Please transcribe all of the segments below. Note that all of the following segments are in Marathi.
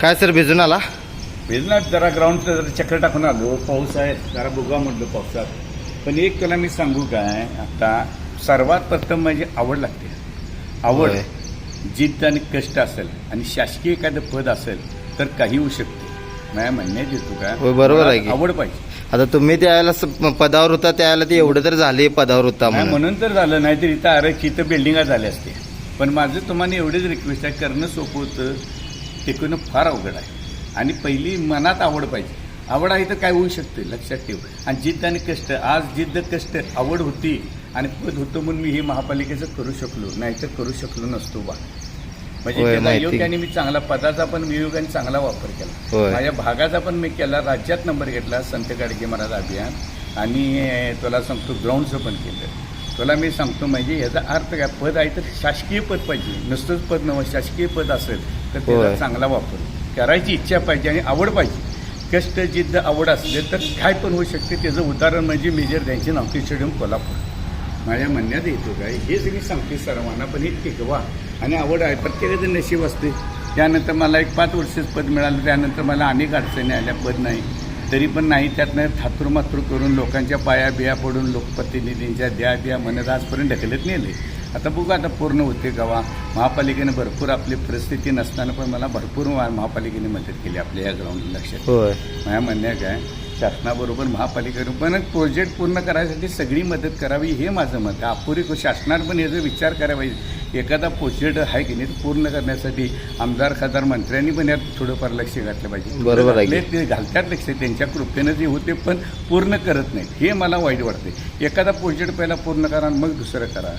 काय सर भिजून आला? भिजणार जरा ग्राउंडचं जरा चक्कर टाकून आलो. पाऊस आहे जरा बघा म्हटलं पावसात. पण एक तुला मी सांगू काय आता सर्वात प्रथम म्हणजे आवड लागते. आवड. जिद्द आणि कष्ट असेल आणि शासकीय एखादं पद असेल तर काही होऊ शकते. माझ्या म्हणण्यात येतो का होय, बरोबर आहे. आवड पाहिजे. आता तुम्ही त्यावेळेला पदावर होता त्यावेळेला ते एवढं तर झाले पदावर होता म्हणून. तर झालं नाही तर इथं आरक्षित इथं बिल्डिंगा झाल्या असते. पण माझं तुम्हाला एवढीच रिक्वेस्ट आहे करणं सोपं होतं. टिकवणं फार अवघड आहे. आणि पहिली मनात आवड पाहिजे. आवड आहे तर काय होऊ शकते? लक्षात ठेव. आणि जिद्द आणि कष्ट आज जिद्द कष्ट आवड होती आणि पद होतं म्हणून मी हे महापालिकेचं करू शकलो नाहीतर करू शकलो नसतो बा. म्हणजे त्याला. योग्याने मी चांगला पदाचा पण मी योगाने चांगला वापर केला. माझ्या भागाचा पण मी केला राज्यात नंबर घेतला संत गाडगे महाराज अभियान. आणि तुला सांगतो ग्राउंडचं पण केलं. तुला मी सांगतो म्हणजे याचा अर्थ काय? पद आहे तर शासकीय पद पाहिजे. नुसतंच पद नवं शासकीय पद असेल तर त्याचा होय. चांगला वापर. करायची इच्छा पाहिजे आणि आवड पाहिजे. कष्ट जिद्द आवड असले तर काय पण होऊ शकते. त्याचं उदाहरण म्हणजे मेजर त्यांचे नावती स्टेडियम कोल्हापूर. माझ्या म्हणण्यात येतो काय हेच मी सांगते सर्वांना पण हे टिकवा आणि आवड आहे प्रत्येकाचं नशीब असते. त्यानंतर मला एक पाच वर्षच पद मिळालं त्यानंतर मला अनेक अडचणी आल्या पद नाही. तरी पण नाही त्यातनं थातूर मातूर करून लोकांच्या पाया बिया पडून लोकप्रतिनिधींच्या द्या द्या म्हणत आजपर्यंत ढकलत नेले आता बघू आता पूर्ण होते गावा. महापालिकेने भरपूर आपली परिस्थिती नसताना पण मला भरपूर महापालिकेने मदत केली आपल्या या ग्राउंड लक्षात. होय. माझ्या म्हणण्या काय शासनाबरोबर महापालिकेने पण प्रोजेक्ट पूर्ण करायसाठी सगळी मदत करावी हे माझं मत आहे. अपुरी शासनानं पण याचा विचार करावा एखादा प्रोजेक्ट आहे की नाही तो पूर्ण करण्यासाठी आमदार खासदार मंत्र्यांनी पण यात थोडंफार लक्ष घातलं पाहिजे. बरोबर आहे ते घालतात लक्ष त्यांच्या कृपेनं जे होते पण पूर्ण करत नाहीत. हे मला वाईट वाटते एखादा प्रोजेक्ट पहिला पूर्ण करा आणि मग दुसरं करा.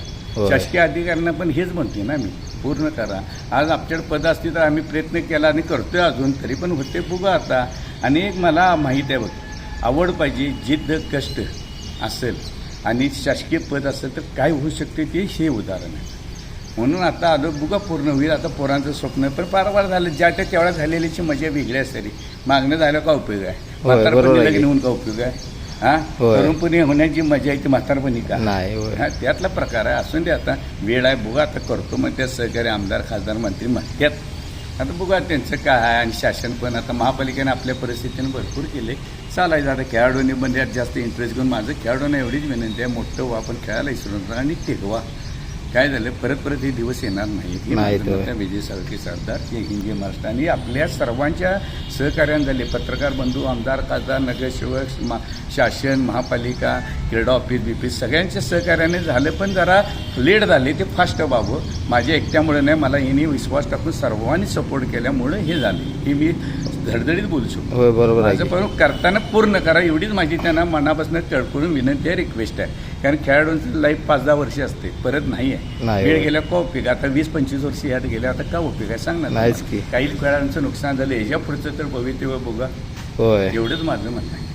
शासकीय अधिकाऱ्यांना पण हेच म्हणते ना मी. पूर्ण करा. आज आपल्याकडे पद असती तर आम्ही प्रयत्न केला आणि करतोय अजून तरी पण होते बघा आता. आणि एक मला माहीत आहे बघ आवड पाहिजे जिद्द कष्ट असेल आणि शासकीय पद असेल तर काय होऊ शकते ते हे उदाहरण आहे. म्हणून आता आलो बुगा पूर्ण होईल. आता पोरांचं स्वप्न पण पारवार झालं ज्या त्या तेवढ्या झालेल्याची मजा वेगळी असते. मागणं झालं का उपयोग आहे? म्हातारपणी. लग्न होऊन का उपयोग आहे? हा. तरुणपणी होण्याची मजा आहे ती म्हातारपणी का? हा त्यातला प्रकार आहे. असून दे आता वेळ आहे. बघा आता करतो मग त्या सहकारी आमदार खासदार मंत्री म्हणतात. आता बघा त्यांचं काय आहे आणि शासन पण आता महापालिकेने आपल्या परिस्थितीने भरपूर केले. चालायचं आता खेळाडूंनी पण यात जास्त इंटरेस्ट घेऊन माझं खेळाडूंना एवढीच विनंती आहे. मोठं व्हा आपण खेळायला विसरू नका. आणि टिकवा. काय झालं? परत परत हे दिवस येणार नाहीत. हे विजय साळके सरदार हे हिंगे महाराष्ट्र. आणि आपल्या सर्वांच्या सहकार्याने झाले. पत्रकार बंधू आमदार खासदार नगरसेवक मा शासन महापालिका क्रीडा ऑफिस बीपीस सगळ्यांच्या सहकार्याने झालं. पण जरा लेट झाले ते फास्ट व्हावं. माझ्या एकट्यामुळे नाही मला हिने विश्वास टाकून सर्वांनी सपोर्ट केल्यामुळे हे झाले. हे मी धडधडीत बोलू शकतो. बरोबर माझं. पण करताना पूर्ण करा एवढीच माझी त्यांना मनापासून कळकळून विनंती आहे रिक्वेस्ट आहे. कारण खेळाडूंची लाईफ पाच दहा वर्ष असते परत नाही आहे नाही वेळ. गेल्या का उपयोग आता वीस पंचवीस वर्ष यात गेल्या आता का उपयोग आहे सांग ना नाहीच तुम्हाला. की. काही खेळाडूंचं नुकसान झालं ह्याच्या पुढचं तर भवितव्य बघा होय एवढंच माझं म्हणणं आहे